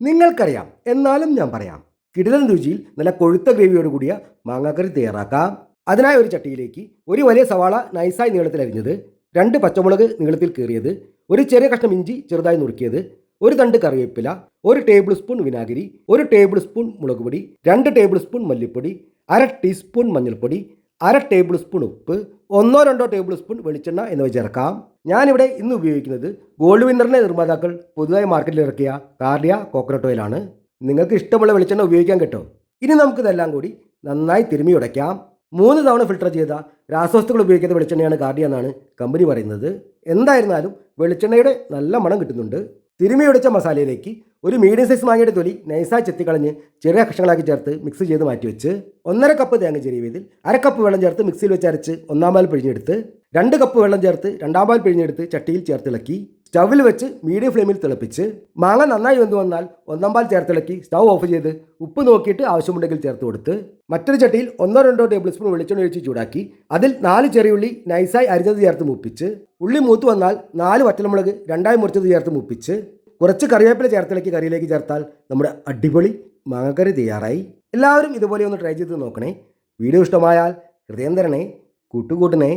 നിങ്ങൾക്കറിയാം. എന്നാലും ഞാൻ പറയാം. കിടിലൻ രുചിയിൽ നല്ല കൊഴുത്ത ഗ്രേവിയോട് കൂടിയ മാങ്ങാക്കറി തയ്യാറാക്കാം. അതിനായി ഒരു ചട്ടിയിലേക്ക് ഒരു വലിയ സവാള നൈസായി നീളത്തിൽ അരിഞ്ഞത് രണ്ട് പച്ചമുളക് നീളത്തിൽ കീറിയത് ഒരു ചെറിയ കഷ്ണം ഇഞ്ചി ചെറുതായി നുറുക്കിയത് ഒരു തണ്ട് കറിവേപ്പില ഒരു ടേബിൾ സ്പൂൺ വിനാഗിരി ഒരു ടേബിൾ സ്പൂൺ മുളക് പൊടി രണ്ട് ടേബിൾ സ്പൂൺ മല്ലിപ്പൊടി അര ടീസ്പൂൺ മഞ്ഞൾപ്പൊടി അര ടേബിൾ സ്പൂൺ ഉപ്പ് ഒന്നോ രണ്ടോ ടേബിൾ സ്പൂൺ വെളിച്ചെണ്ണ എന്നിവ ചേർക്കാം. ഞാനിവിടെ ഇന്ന് ഉപയോഗിക്കുന്നത് ഗോൾഡ് വിന്നറിന്റെ നിർമ്മാതാക്കൾ പുതുതായി മാർക്കറ്റിൽ ഇറക്കിയ കാർഡിയ കോക്കനട്ട് ഓയിലാണ് നിങ്ങൾക്ക് ഇഷ്ടമുള്ള വെളിച്ചെണ്ണ ഉപയോഗിക്കാൻ കിട്ടും. ഇനി നമുക്കിതെല്ലാം കൂടി നന്നായി തിരുമ്മി ഉടയ്ക്കാം. മൂന്ന് തവണ ഫിൽട്ടർ ചെയ്ത രാസവസ്തുക്കൾ ഉപയോഗിക്കുന്ന വെളിച്ചെണ്ണയാണ് കാർഡിയ എന്നാണ് കമ്പനി പറയുന്നത്. എന്തായിരുന്നാലും വെളിച്ചെണ്ണയുടെ നല്ല മണം കിട്ടുന്നുണ്ട്. തിരുമ്മി ഉടച്ച മസാലയിലേക്ക് ഒരു മീഡിയം സൈസ് മാങ്ങയുടെ തൊലി നൈസായി ചെത്തിക്കളഞ്ഞ് ചെറിയ കഷ്ണങ്ങളാക്കി ചേർത്ത് മിക്സ് ചെയ്ത് മാറ്റി വെച്ച് ഒന്നര കപ്പ് തേങ്ങ ചെറിയതിൽ അര കപ്പ് വെള്ളം ചേർത്ത് മിക്സിയിൽ വെച്ച് അരച്ച് ഒന്നാം പാൽ പിഴിഞ്ഞെടുത്ത് രണ്ട് കപ്പ് വെള്ളം ചേർത്ത് രണ്ടാം പാൽ പിഴിഞ്ഞെടുത്ത് ചട്ടിയിൽ ചേർത്തിളക്കി സ്റ്റൗവിൽ വെച്ച് മീഡിയം ഫ്ലെയിമിൽ തിളപ്പിച്ച് മാങ്ങ നന്നായി വെന്ത് വന്നാൽ ഒന്നാം പാൽ ചേർത്തിളക്കി സ്റ്റൗ ഓഫ് ചെയ്ത് ഉപ്പ് നോക്കിയിട്ട് ആവശ്യമുണ്ടെങ്കിൽ ചേർത്ത് കൊടുത്ത് മറ്റൊരു ചട്ടിയിൽ ഒന്നോ രണ്ടോ ടേബിൾ സ്പൂൺ വെളിച്ചെണ്ണ ഒഴിച്ച് ചൂടാക്കി അതിൽ നാല് ചെറിയുള്ളി നൈസായി അരിഞ്ഞത് ചേർത്ത് മുപ്പിച്ച് ഉള്ളി മൂത്ത് വന്നാൽ നാല് വറ്റൽമുളക് രണ്ടായി മുറിച്ചത് ചേർത്ത് മൂപ്പിച്ച് കുറച്ച് കറിവേപ്പില ചേർത്തിളക്കി കറിയിലേക്ക് ചേർത്താൽ നമ്മുടെ അടിപൊളി മാങ്ങക്കറി തയ്യാറായി. എല്ലാവരും ഇതുപോലെ ഒന്ന് ട്രൈ ചെയ്ത് നോക്കണേ. വീഡിയോ ഇഷ്ടമായാൽ ഹൃദയം തരണേ കൂട്ടുകൂട്ടണേ.